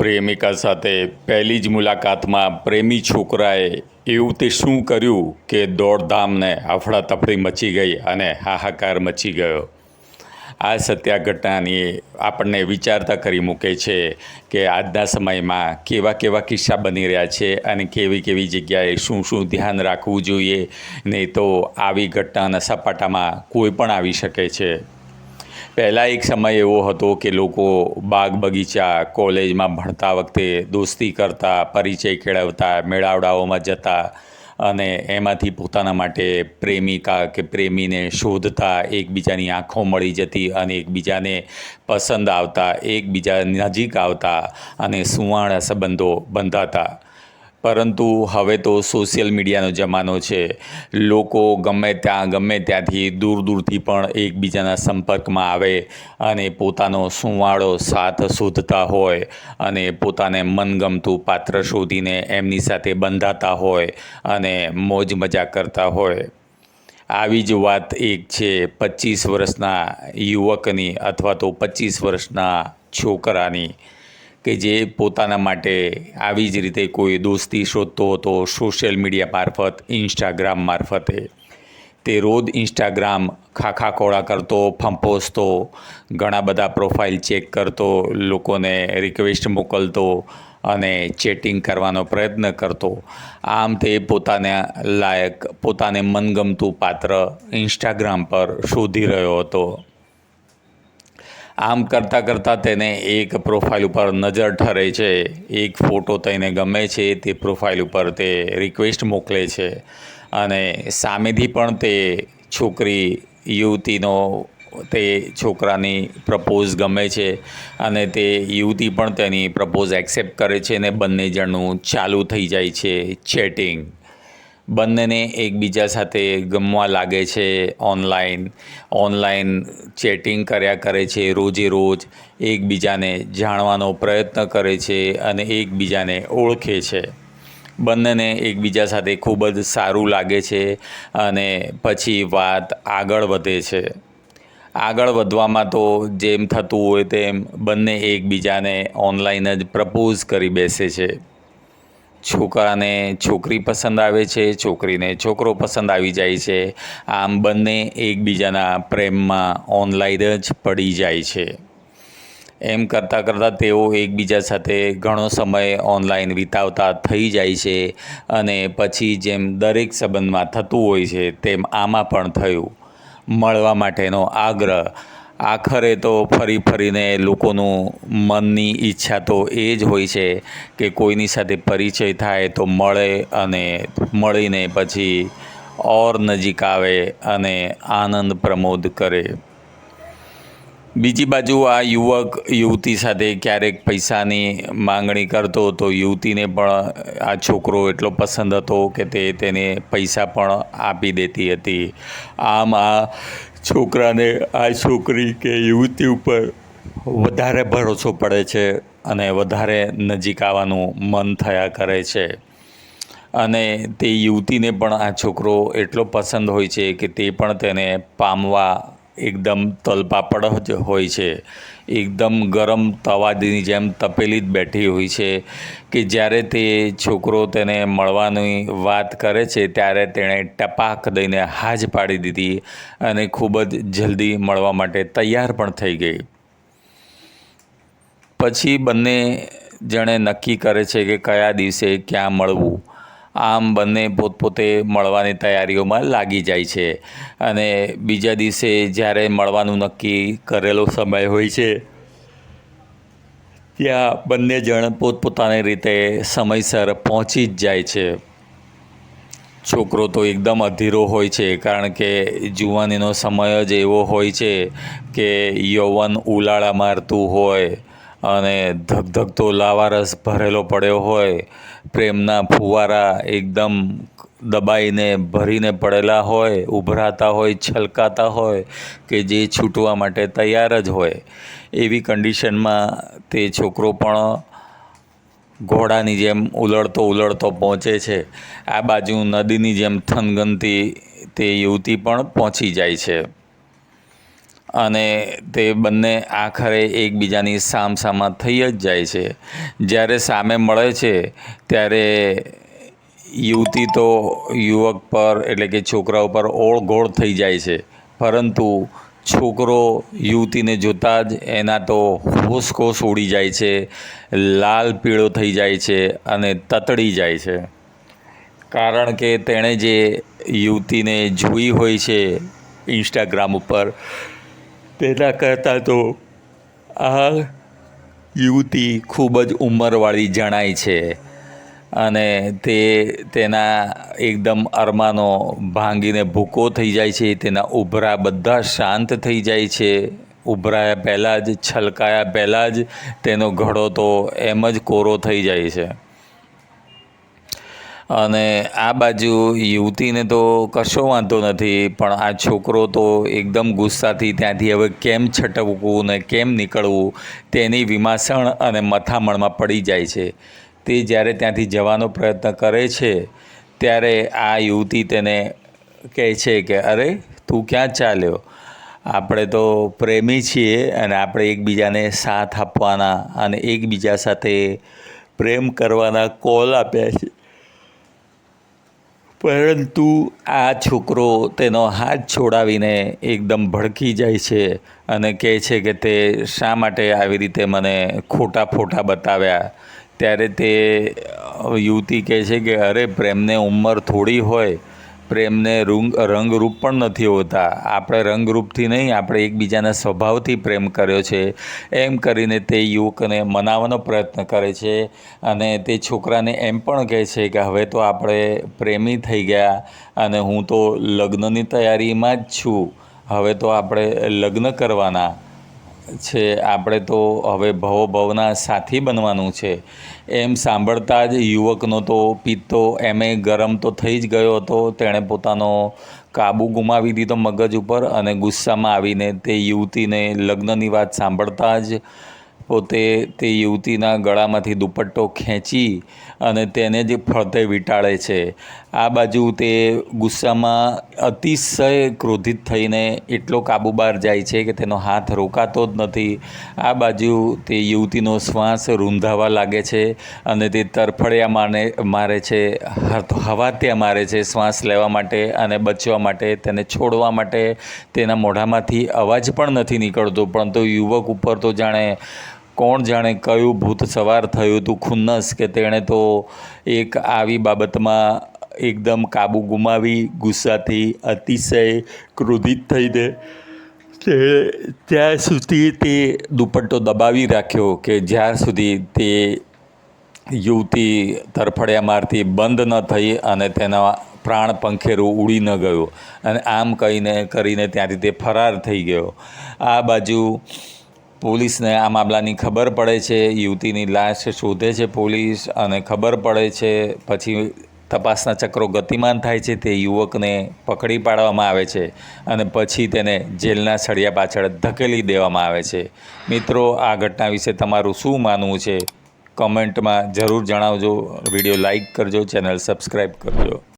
પ્રેમિકા સાથે પહેલી જ મુલાકાતમાં પ્રેમી છોકરાએ એવું તે શું કર્યું કે દોડધામને અફડાતફડી મચી ગઈ અને હાહાકાર મચી ગયો? આ સત્યા ઘટનાની આપણને વિચારતા કરી મૂકે છે કે આજના સમયમાં કેવા કેવા કિસ્સા બની રહ્યા છે અને કેવી કેવી જગ્યાએ શું શું ધ્યાન રાખવું જોઈએ, નહીં તો આવી ઘટનાના સપાટામાં કોઈ પણ આવી શકે છે. પહેલાં એક સમય એવો હતો કે લોકો બાગ બગીચા, કોલેજમાં ભણતા વખતે દોસ્તી કરતા, પરિચય કેળવતા, મેળાવડાઓમાં જતા અને એમાંથી પોતાના માટે પ્રેમિકા કે પ્રેમીને શોધતા, એકબીજાની આંખો મળી જતી અને એકબીજાને પસંદ આવતા, એકબીજા નજીક આવતા અને સુંવાળા સંબંધો બંધાતા. પરંતુ હવે તો સોશિયલ મીડિયાનો જમાનો છે. લોકો ગમે ત્યાં, ગમે ત્યાંથી દૂર દૂરથી પણ એકબીજાના સંપર્કમાં આવે અને પોતાનો સુંવાળો સાથ શોધતા હોય અને પોતાને મનગમતું પાત્ર શોધીને એમની સાથે બંધાતા હોય અને મોજ મજા કરતા હોય. આવી જ વાત એક છે પચીસ વર્ષના યુવકની અથવા તો પચીસ વર્ષના છોકરાની. કે જે પોતાના માટે આવી જ રીતે કોઈ દોસ્તી શોધતો હતો સોશિયલ મીડિયા મારફત, ઇન્સ્ટાગ્રામ મારફતે. તે રોજ ઇન્સ્ટાગ્રામ ખાખા ખોળા કરતો, ફંપોસતો, ઘણા બધા પ્રોફાઇલ ચેક કરતો, લોકોને રિક્વેસ્ટ મોકલતો અને ચેટિંગ કરવાનો પ્રયત્ન કરતો. આમ તે પોતાના લાયક, પોતાને મનગમતું પાત્ર ઇન્સ્ટાગ્રામ પર શોધી રહ્યો હતો. આમ કરતાં કરતાં તેને એક પ્રોફાઇલ ઉપર નજર ઠરે છે. એક ફોટો તેને ગમે છે તે પ્રોફાઇલ ઉપર તે રિક્વેસ્ટ મોકલે છે. અને સામેથી પણ તે છોકરી, યુવતીનો તે છોકરાની પ્રપોઝ ગમે છે અને તે યુવતી પણ તેની પ્રપોઝ એક્સેપ્ટ કરે છે અને બંને જણનું ચાલુ થઈ જાય છે ચેટિંગ બંનેને એકબીજા સાથે ગમવા લાગે છે ઓનલાઈન ઓનલાઈન ચેટિંગ કર્યા કરે છે રોજે રોજ એકબીજાને જાણવાનો પ્રયત્ન કરે છે અને એકબીજાને ઓળખે છે. બંનેને એકબીજા સાથે ખૂબ જ સારું લાગે છે અને પછી વાત આગળ વધે છે. આગળ વધવામાં તો જેમ થતું હોય તેમ બંને એકબીજાને ઓનલાઈન જ પ્રપોઝ કરી બેસે છે. છોકરાને છોકરી પસંદ આવે છે, છોકરીને છોકરો પસંદ આવી જાય છે. આમ બંને એકબીજાના પ્રેમમાં ઓનલાઈન જ પડી જાય છે. એમ કરતાં કરતાં તેઓ એકબીજા સાથે ઘણો સમય ઓનલાઈન વિતાવતા થઈ જાય છે અને પછી જેમ દરેક સંબંધમાં થતું હોય છે, તેમ આમાં પણ થયું. મળવા માટેનો આગ્રહ આખરે તો ફરી ફરીને લોકોનું મનની ઈચ્છા તો એ જ હોય છે કે કોઈની સાથે પરિચય થાય તો મળે અને મળીને પછી ઓર નજીક આવે અને આનંદ પ્રમોદ કરે. બીજી બાજુ આ યુવક યુવતી સાથે ક્યારેક પૈસાની માંગણી કરતો તો યુવતીને પણ આ છોકરો એટલો પસંદ હતો કે તે તેને પૈસા પણ આપી દેતી હતી. આમ આ છોકરાને આ છોકરી કે યુવતી ઉપર વધારે ભરોસો પડે છે અને વધારે નજીક આવવાનું મન થયા કરે છે. અને તે યુવતીને પણ આ છોકરો એટલો પસંદ હોય છે કે તે પણ તેને પામવા એકદમ તલપાપડ જ હોય છે. એકદમ ગરમ તવાદીની જેમ તપેલી જ બેઠી હોય છે કે જ્યારે તે છોકરો તેને મળવાની વાત કરે છે ત્યારે તેણે ટપાક દઈને હાજ પાડી દીધી અને ખૂબ જ જલ્દી મળવા માટે તૈયાર પણ થઈ ગઈ. પછી બંને જણે નક્કી કરે છે કે કયા દિવસે ક્યાં મળવું. આમ બંને પોતપોતે મળવાની તૈયારીઓમાં લાગી જાય છે. અને બીજા દિવસે જ્યારે મળવાનું નક્કી કરેલો સમય હોય છે, ત્યાં બંને જણ પોતપોતાની રીતે સમયસર પહોંચી જ જાય છે. છોકરો તો એકદમ અધીરો હોય છે, કારણ કે જુવાનીનો સમય જ એવો હોય છે કે યૌવન ઉલાળા મારતું હોય અને ધગધગતો લાવારસ ભરેલો પડ્યો હોય પ્રેમના ફુવારા એકદમ દબાઈને ભરીને પડેલા હોય, ઉભરાતા હોય, છલકાતા હોય કે જે છૂટવા માટે તૈયાર જ હોય, એવી કન્ડિશનમાં તે છોકરો પણ ઘોડાની જેમ ઉલળતો ઉલળતો પહોંચે છે. આ બાજુ નદીની જેમ થનગનતી તે યુવતી પણ પહોંચી જાય છે. અને તે બંને આખરે એકબીજાની સામસામા થઈ જ જાય છે. જ્યારે સામે મળે છે, ત્યારે યુવતી તો યુવક પર એટલે કે છોકરા ઉપર ઓળઘોળ થઈ જાય છે. પરંતુ છોકરો યુવતીને જોતાં જ એના તો હોસકોસ ઉડી જાય છે, લાલ પીળો થઈ જાય છે અને તતડી જાય છે. કારણ કે તેણે જે યુવતીને જોઈ હોય છે ઇન્સ્ટાગ્રામ ઉપર તેના કરતાં તો આ યુવતી ખૂબ જ ઉંમરવાળી જણાય છે અને તે તેના એકદમ અરમાનો ભાંગીને ભૂકો થઈ જાય છે, તેના ઉભરા બધા શાંત થઈ જાય છે. ઉભરાયા પહેલાં જ, છલકાયા પહેલાં જ તેનો ઘડો તો એમ જ કોરો થઈ જાય છે. અને આ બાજુ યુવતીને તો કશો વાંધો નથી, પણ આ છોકરો તો એકદમ ગુસ્સાથી ત્યાંથી હવે કેમ છટકવું ને કેમ નીકળવું, તેની વિમાસણ અને મથામણમાં પડી જાય છે. તે જ્યારે ત્યાંથી જવાનો પ્રયત્ન કરે છે, ત્યારે આ યુવતી તેને કહે છે કે, અરે, તું ક્યાં ચાલ્યો? આપણે તો પ્રેમી છીએ અને આપણે એકબીજાને સાથ આપવાના અને એકબીજા સાથે પ્રેમ કરવાના કોલ આપ્યા છે. પરંતુ આ છોકરો તેનો હાથ છોડાવીને એકદમ ભડકી જાય છે અને કહે છે કે તે શા માટે આવી રીતે મને ખોટા ફોટા બતાવ્યા? ત્યારે તે યુવતી કહે છે કે અરે પ્રેમને ઉંમર થોડી હોય પ્રેમને રૂંગ, રંગરૂપ પણ નથી હોતા. આપણે રંગરૂપથી નહીં, આપણે એકબીજાના સ્વભાવથી પ્રેમ કર્યો છે. એમ કરીને તે યુવકને મનાવવાનો પ્રયત્ન કરે છે અને તે છોકરાને એમ પણ કહે છે કે હવે તો આપણે પ્રેમી થઈ ગયા અને હું તો લગ્નની તૈયારીમાં જ છું. હવે તો આપણે લગ્ન કરવાના. છે, આપણે તો હવે ભવો ભવના સાથી બનવાનું છે. એમ સાંભળતા જ યુવકનો તો પિત્તો એમે ગરમ તો થઈ જ ગયો હતો. તેણે પોતાનો કાબુ ગુમાવી દીધો મગજ ઉપર અને ગુસ્સામાં આવીને તે યુવતીને લગ્નની વાત સાંભળતા જ પોતે તે યુવતીના ગળામાંથી દુપટ્ટો ખેંચી અને તેને જ ફરતે વીંટાળે છે. આ બાજુ તે ગુસ્સામાં અતિશય ક્રોધિત થઈને એટલો કાબુ બહાર જાય છે કે તેનો હાથ રોકાતો જ નથી. આ બાજુ તે યુવતીનો શ્વાસ રૂંધાવા લાગે છે અને તે તરફડિયા માને, મારે છે હવા ત્યાં મારે છે શ્વાસ લેવા માટે અને બચવા માટે, તેને છોડવા માટે. તેના મોઢામાંથી અવાજ પણ નથી નીકળતો, પરંતુ યુવક ઉપર તો જાણે કોણ જાણે કયું ભૂત સવાર થયું હતું ખુન્નસ કે તેણે તો એક આવી બાબતમાં એકદમ કાબુ ગુમાવી, ગુસ્સાથી અતિશય ક્રોધિત થઈને તે ત્યાં સુધી તે દુપટ્ટો દબાવી રાખ્યો કે જ્યાં સુધી તે યુવતી તરફડિયા મારથી બંધ ન થઈ અને તેના પ્રાણ પંખેરું ઉડી ન ગયો. અને આમ કહીને કરીને ત્યાંથી તે ફરાર થઈ ગયો. આ બાજુ પોલીસને આ મામલાની ખબર પડે છે, યુવતીની લાશ શોધે છે પોલીસ અને ખબર પડે છે, પછી તપાસના ચક્રો ગતિમાન થાય છે તે યુવકને પકડી પાડવામાં આવે છે અને પછી તેને જેલના સળિયા પાછળ ધકેલી દેવામાં આવે છે. મિત્રો, આ ઘટના વિશે તમારું શું માનવું છે? કમેન્ટમાં જરૂર જણાવજો, વીડિયો લાઈક કરજો, ચેનલ સબસ્ક્રાઈબ કરજો.